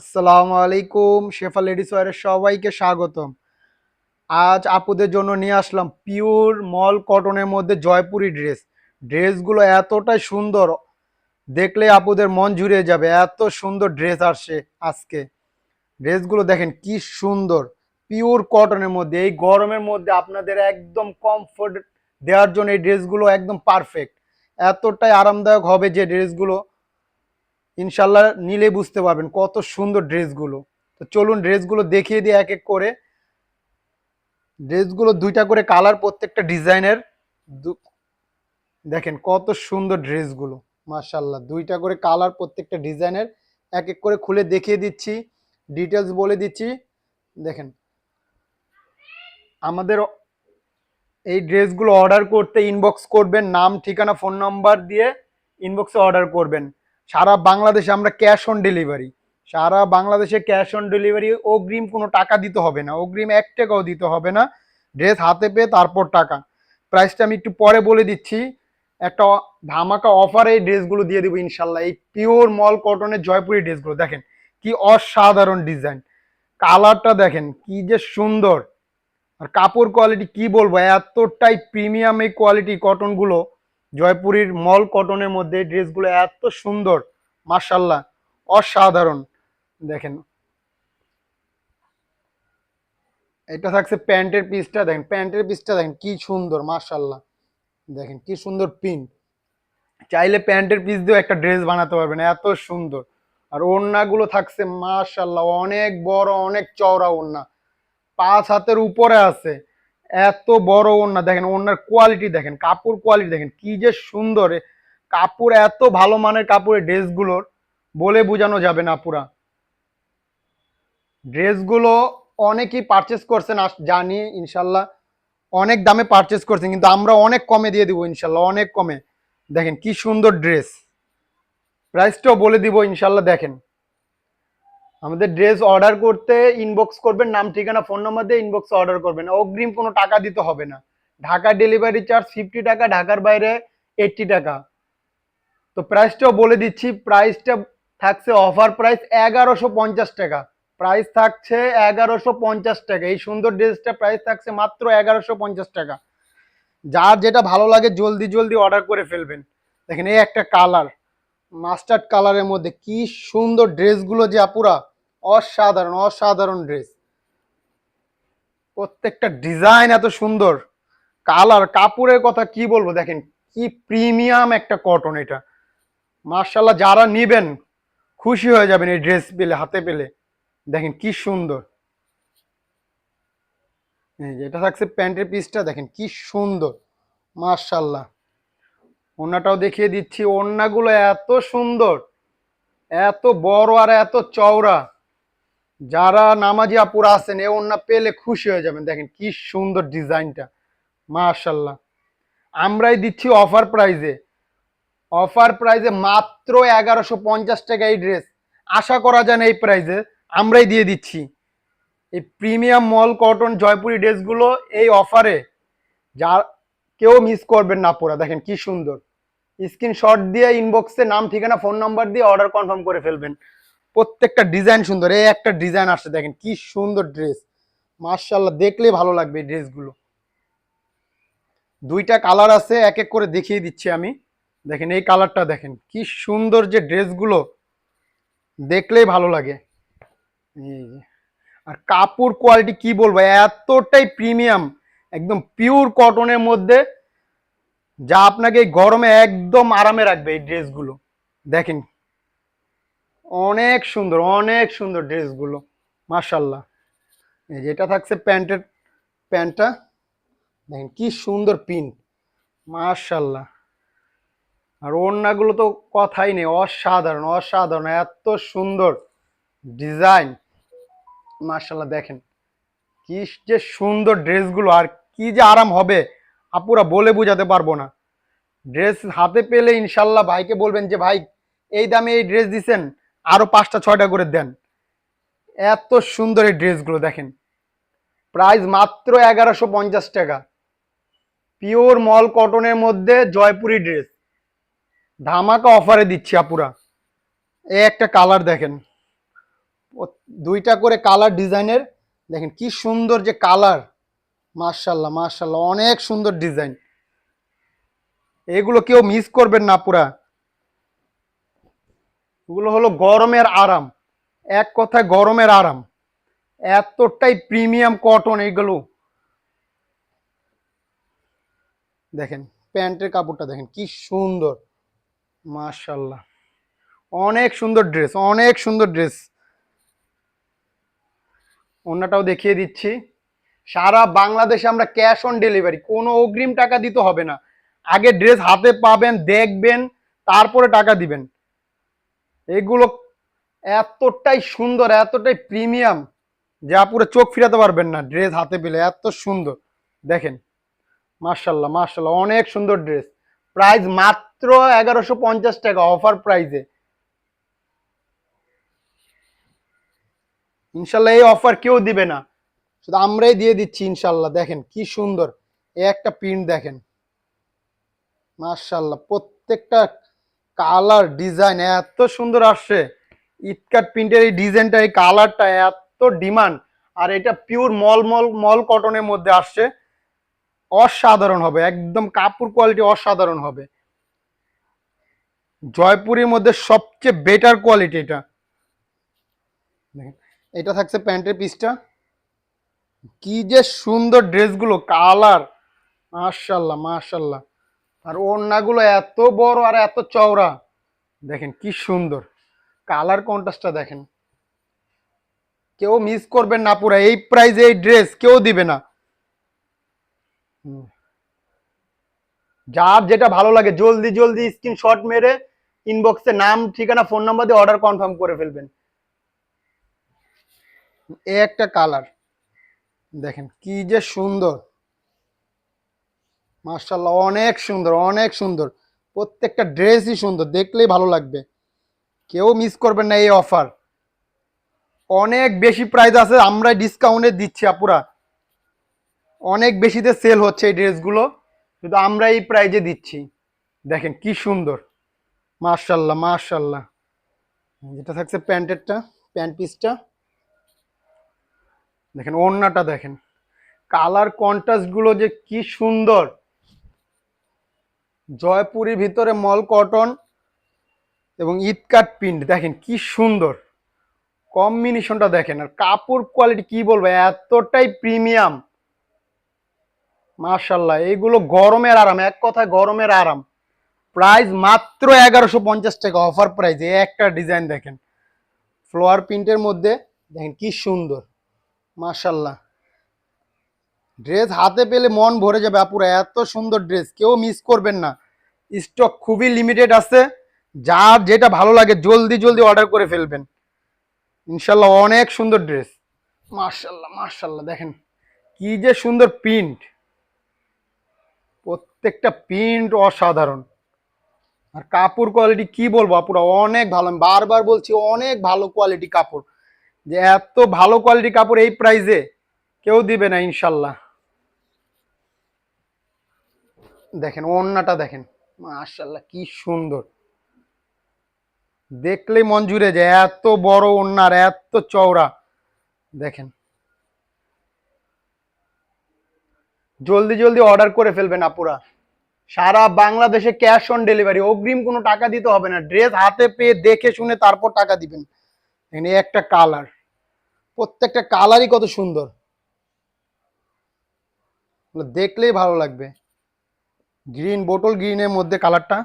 আসসালামু আলাইকুম শেফা লেডিস ওয়ারের সবাইকে স্বাগতম। আজ আপুদের জন্য নিয়ে আসলাম পিওর মল কটনের মধ্যে জয়পুরি ড্রেস। ড্রেসগুলো এতটাই সুন্দর, দেখলে আপুদের মন জুড়িয়ে যাবে, এত সুন্দর ড্রেস আসছে আজকে। ড্রেসগুলো দেখেন কি সুন্দর, পিওর কটনের মধ্যে, এই গরমের মধ্যে আপনাদের একদম কমফোর্ট দেওয়ার জন্য এই ড্রেসগুলো একদম পারফেক্ট এতটাই আরামদায়ক হবে যে ড্রেসগুলো। ইনশাল্লাহ নিলে বুঝতে পারবেন কত সুন্দর ড্রেসগুলো। তো চলুন ড্রেসগুলো দেখিয়ে দিই এক এক করে। ড্রেসগুলো দুইটা করে কালার প্রত্যেকটা ডিজাইনের। দেখেন কত সুন্দর ড্রেসগুলো মাশাল্লাহ দুইটা করে কালার প্রত্যেকটা ডিজাইনের। এক এক করে খুলে দেখিয়ে দিচ্ছি ডিটেলস বলে দিচ্ছি। দেখেন, আমাদের এই ড্রেসগুলো অর্ডার করতে ইনবক্স করবেন, নাম, ঠিকানা ফোন নাম্বার দিয়ে ইনবক্সে অর্ডার করবেন। সারা বাংলাদেশে আমরা ক্যাশ অন ডেলিভারি। সারা বাংলাদেশে ক্যাশ অন ডেলিভারি অগ্রিম কোনো টাকা দিতে হবে না। অগ্রিম এক টাকাও দিতে হবে না। ড্রেস হাতে পেয়ে তারপর টাকা। প্রাইসটা আমি একটু পরে বলে দিচ্ছি। একটা ধামাকা অফারে এই ড্রেসগুলো দিয়ে দেবো ইনশাল্লাহ। এই পিওর মল কটনের জয়পুরি ড্রেসগুলো। দেখেন, কি অসাধারণ ডিজাইন কালারটা দেখেন, কি যে সুন্দর। আর কাপড় কোয়ালিটি কি বলব? এতটাই প্রিমিয়াম এই কোয়ালিটি কটনগুলো জয়পুরীর মল কটনের মধ্যে ড্রেসগুলো এত সুন্দর মার্শাল্লাহ অসাধারণ। দেখেন। এটা থাকছে প্যান্টের পিসটা, দেখেন, প্যান্টের পিসটা দেখেন, কি সুন্দর মার্শাল্লাহ দেখেন, কি সুন্দর পিন চাইলে প্যান্টের পিস দিয়েও একটা ড্রেস বানাতে পারবেন, এত সুন্দর। আর ওড়নাগুলো থাকছে মার্শাল্লাহ অনেক বড়, অনেক চওড়া ওড়না। পাঁচ হাতের উপরে আছে। এত বড় ওড়না, দেখেন ওনার কোয়ালিটি দেখেন, কাপড় কোয়ালিটি দেখেন, কি যে সুন্দর কাপড় এত ভালো মানের কাপড়ের ড্রেসগুলোর, বলে বোঝানো যাবে না পুরা। ড্রেসগুলো অনেকেই পারচেস করছেন জানি, ইনশাল্লাহ, অনেক দামে পারচেস করছেন, কিন্তু আমরা অনেক কমে দিয়ে দিব, ইনশাল্লাহ, অনেক কমে। দেখেন কি সুন্দর ড্রেস প্রাইসটাও বলে দিব, ইনশাল্লাহ, দেখেন। আমাদের ড্রেস অর্ডার করতে ইনবক্স করবেন, নাম, ঠিকানা ফোন নাম্বার দিয়ে ইনবক্সে অর্ডার করবেন। অগ্রিম কোনো টাকা দিতে হবে না। ঢাকা ডেলিভারি চার্জ ফিফটি টাকা, ঢাকার বাইরে এইট্টি টাকা। তো প্রাইসটাও বলে দিচ্ছি প্রাইসটা থাকছে অফার প্রাইস এগারোশো পঞ্চাশ টাকা। প্রাইস থাকছে এগারোশো পঞ্চাশ টাকা। এই সুন্দর ড্রেসটা প্রাইস থাকছে মাত্র এগারোশো পঞ্চাশ টাকা। যার যেটা ভালো লাগে জলদি জলদি অর্ডার করে ফেলবেন। দেখেন, এই একটা কালার মাস্টার্ড কালারের মধ্যে কি সুন্দর ড্রেসগুলো যে আপুরা অসাধারণ অসাধারণ ড্রেস প্রত্যেকটা ডিজাইন এত সুন্দর। কালার কাপড়ের কথা কি বলব? দেখেন, কি প্রিমিয়াম একটা কটন এটা। মার্শাল্লাহ যারা নিবেন, খুশি হয়ে যাবেন এই ড্রেস পেলে, হাতে পেলে। দেখেন, কি সুন্দর। এটা থাকছে প্যান্টের পিসটা দেখেন, কি সুন্দর। মার্শাল্লাহ ওড়নাটাও দেখিয়ে দিচ্ছি, ওড়নাগুলো এত সুন্দর। এত বড় আর এত চওড়া। যারা নামাজি আপুরা আছেন, এ ওড়না পেলে খুশি হয়ে যাবেন। দেখেন কি সুন্দর ডিজাইনটা। মাশাল্লাহ আমরাই দিচ্ছি অফার প্রাইজে। অফার প্রাইজে মাত্র এগারোশো পঞ্চাশ টাকা এই ড্রেস। আশা করা যায় না এই প্রাইজে। আমরাই দিয়ে দিচ্ছি। এই প্রিমিয়াম মল কটন জয়পুরি ড্রেসগুলো এই অফারে। যা কেউ মিস করবেন না পুরা দেখেন কি সুন্দর। স্ক্রিনশট দিয়ে ইনবক্সে নাম, ঠিকানা ফোন নাম্বার দিয়ে অর্ডার কনফার্ম করে ফেলবেন। প্রত্যেকটা ডিজাইন সুন্দর, এই একটা ডিজাইন আসছে দেখেন, কি সুন্দর ড্রেস মার্শাল্লাহ দেখলেই ভালো লাগবে এই ড্রেসগুলো দুইটা কালার আছে, এক এক করে দেখিয়ে দিচ্ছি আমি। দেখেন, এই কালারটা দেখেন, কি সুন্দর যে ড্রেসগুলো দেখলেই ভালো লাগে। আর কাপড় কোয়ালিটি কি বলব, এতটাই প্রিমিয়াম একদম পিওর কটনের মধ্যে, যা আপনাকে গরমে একদম আরামে রাখবে এই ড্রেসগুলো দেখেন অনেক সুন্দর অনেক সুন্দর ড্রেসগুলো মাশাল্লাহ এই যে এটা থাকছে প্যান্টের প্যান্টটা, দেখেন কি সুন্দর প্রিন্ট মাশাল্লাহ আর ওড়নাগুলো তো কথাই নেই, অসাধারণ অসাধারণ, এত সুন্দর ডিজাইন মাশাল্লাহ দেখেন কি যে সুন্দর ড্রেসগুলো, আর কি যে আরাম হবে, আপুরা বলে বোঝাতে পারব না। ড্রেস হাতে পেলে ইনশাল্লাহ ভাইকে বলবেন যে, ভাই, এই দামে এই ড্রেস দিছেন? আরও পাঁচটা, ছয়টা করে দেন। এত সুন্দর এই ড্রেসগুলো, দেখেন। প্রাইস মাত্র এগারোশো পঞ্চাশ টাকা। পিওর মল কটনের মধ্যে জয়পুরি ড্রেস। ধামাকা অফারে দিচ্ছি আপুরা। এই একটা কালার দেখেন। দুইটা করে কালার ডিজাইনের। দেখেন কি সুন্দর যে কালার। মার্শাল্লাহ মার্শাল্লাহ অনেক সুন্দর ডিজাইন। এগুলো কেউ মিস করবেন না পুরা এগুলো হলো গরমের আরাম। এক কথায় গরমের আরাম। এতটাই প্রিমিয়াম কটন এগুলো দেখেন, প্যান্টের কাপড়টা দেখেন, কি সুন্দর। মাশাল্লাহ অনেক সুন্দর ড্রেস অনেক সুন্দর ড্রেস অন্যটাও দেখিয়ে দিচ্ছি। সারা বাংলাদেশে আমরা ক্যাশ অন ডেলিভারি কোনো অগ্রিম টাকা দিতে হবে না। আগে ড্রেস হাতে পাবেন, দেখবেন, তারপরে টাকা দিবেন। এগুলো এতটাই সুন্দর, এতটাই প্রিমিয়াম যা পুরো চোখ ফিরাতে পারবেন না ড্রেস হাতে পেলে। এত সুন্দর। দেখেন মার্শাল্লাহ মার্শাল্লাহ অনেক সুন্দর ড্রেস প্রাইস মাত্র এগারোশো পঞ্চাশ টাকা অফার প্রাইসে ইনশাল্লাহ এই অফার কেউ দিবে না। শুধু আমরাই দিয়ে দিচ্ছি ইনশাল্লাহ দেখেন কি সুন্দর। এই একটা প্রিন্ট দেখেন। মার্শাল্লাহ প্রত্যেকটা কালার ডিজাইন এত সুন্দর আসছে। ইটকাট প্রিন্টের এই ডিজাইনটা, এই কালারটা এত ডিমান্ড। আর এটা পিওর মল মল মল কটনের মধ্যে আসছে। অসাধারণ হবে, একদম কাপড় কোয়ালিটি অসাধারণ হবে। জয়পুরের মধ্যে সবচেয়ে বেটার কোয়ালিটি এটা। এটা থাকছে প্যান্টের পিসটা কি যে সুন্দর ড্রেসগুলো কালার। মার্শাল্লাহ মার্শাল্লাহ আর ওড়নাগুলো এত বড় আর এত চওড়া। দেখেন কি সুন্দর। কালার কন্ট্রাস্টটা দেখেন। কেউ মিস করবেন না পুরো, এই প্রাইজে এই ড্রেস কেউ দিবে না। যার যেটা ভালো লাগে, জলদি জলদি স্ক্রিনশট মেরে ইনবক্সে নাম, ঠিকানা ফোন নাম্বার দিয়ে অর্ডার কনফার্ম করে ফেলবেন। একটা কালার। দেখেন কি যে সুন্দর। মার্শাল্লাহ অনেক সুন্দর অনেক সুন্দর। প্রত্যেকটা ড্রেসই সুন্দর, দেখলেই ভালো লাগবে। কেউ মিস করবেন না এই অফার অনেক বেশি প্রাইস আছে আমরা ডিসকাউন্টে দিচ্ছি আপুরা। অনেক বেশিতে সেল হচ্ছে এই ড্রেসগুলো কিন্তু আমরা এই প্রাইজে দিচ্ছি। দেখেন কি সুন্দর। মার্শাল্লাহ মার্শাল্লাহ যেটা থাকছে প্যান্টেরটা, প্যান্ট পিসটা দেখেন ওড়নাটা দেখেন। কালার কন্ট্রাস্টগুলো যে কি সুন্দর। জয়পুরের ভিতরে মল কটন এবং ইটকাট প্রিন্ট দেখেন কি সুন্দর। কম্বিনেশনটা দেখেন আর কাপড় কোয়ালিটি কি বলব, এতটাই প্রিমিয়াম মার্শাল্লাহ এগুলো গরমের আরাম, এক কথায় গরমের আরাম। প্রাইস মাত্র এগারোশো পঞ্চাশ টাকা অফার প্রাইস একটা ডিজাইন দেখেন। ফ্লোয়ার প্রিন্টের মধ্যে, দেখেন কি সুন্দর। মার্শাল্লাহ ড্রেস হাতে পেলে মন ভরে যাবে আপুরা, এত সুন্দর ড্রেস কেউ মিস করবেন না। স্টক খুবই লিমিটেড আছে, যার যেটা ভালো লাগে জলদি জলদি অর্ডার করে ফেলবেন। ইনশাল্লাহ অনেক সুন্দর ড্রেস মার্শাল্লাহ মার্শাল্লাহ দেখেন কি যে সুন্দর প্রিন্ট প্রত্যেকটা প্রিন্ট অসাধারণ। আর কাপড় কোয়ালিটি কি বলব আপুরা, অনেক ভালো। আমি বারবার বলছি, অনেক ভালো কোয়ালিটি কাপড়। যে এত ভালো কোয়ালিটি কাপড় এই প্রাইসে কেউ দিবে না ইনশাল্লাহ। দেখেন, ওড়নাটা দেখেন। মাশাল্লাহ কি সুন্দর। দেখলেই মন জুড়ে যায়, এত বড় ওড়নার এত চওড়া। দেখেন। জলদি জলদি অর্ডার করে ফেলবেন আপুরা। সারা বাংলাদেশে ক্যাশ অন ডেলিভারি অগ্রিম কোনো টাকা দিতে হবে না। ড্রেস হাতে পেয়ে দেখে শুনে তারপর টাকা দিবেন। এই একটা কালার প্রত্যেকটা কালারই কত সুন্দর। দেখলেই ভালো লাগবে। গ্রিন বোটল গ্রিনের মধ্যে কালারটা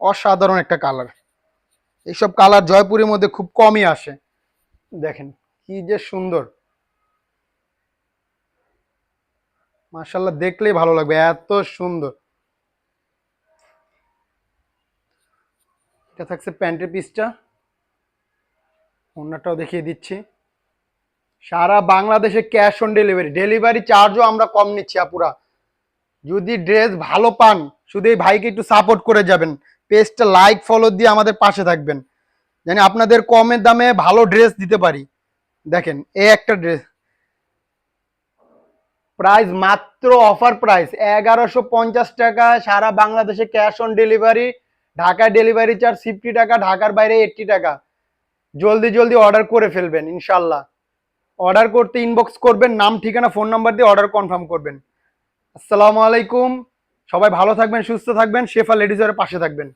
অসাধারণ একটা কালার এইসব কালার জয়পুরের মধ্যে খুব কমই আসে। দেখেন, কি যে সুন্দর। মার্শাল্লাহ দেখলেই ভালো লাগবে, এত সুন্দর। এটা থাকছে প্যান্টের পিসটা। অন্যটাও দেখিয়ে দিচ্ছি। সারা বাংলাদেশে ক্যাশ অন ডেলিভারি ডেলিভারি চার্জও আমরা কম নিচ্ছি আপুরা। যদি ড্রেস ভালো পান, শুধু এই ভাইকে একটু সাপোর্ট করে যাবেন। পেজটা লাইক ফলো দিয়ে আমাদের পাশে থাকবেন। জানি আপনাদের কমের দামে ভালো ড্রেস দিতে পারি। দেখেন এ একটা ড্রেস প্রাইস মাত্র অফার প্রাইস এগারোশো পঞ্চাশ টাকা, সারা বাংলাদেশে ক্যাশ অন ডেলিভারি ঢাকায় ডেলিভারি চার্জ ফিফটি টাকা, ঢাকার বাইরে এইট্টি টাকা। জলদি জলদি অর্ডার করে ফেলবেন, ইনশাল্লাহ। অর্ডার করতে ইনবক্স করবেন, নাম, ঠিকানা ফোন নাম্বার দিয়ে অর্ডার কনফার্ম করবেন। আসসালামু আলাইকুম। সবাই ভালো থাকবেন সুস্থ থাকবেন শেফা লেডিজের পাশে থাকবেন।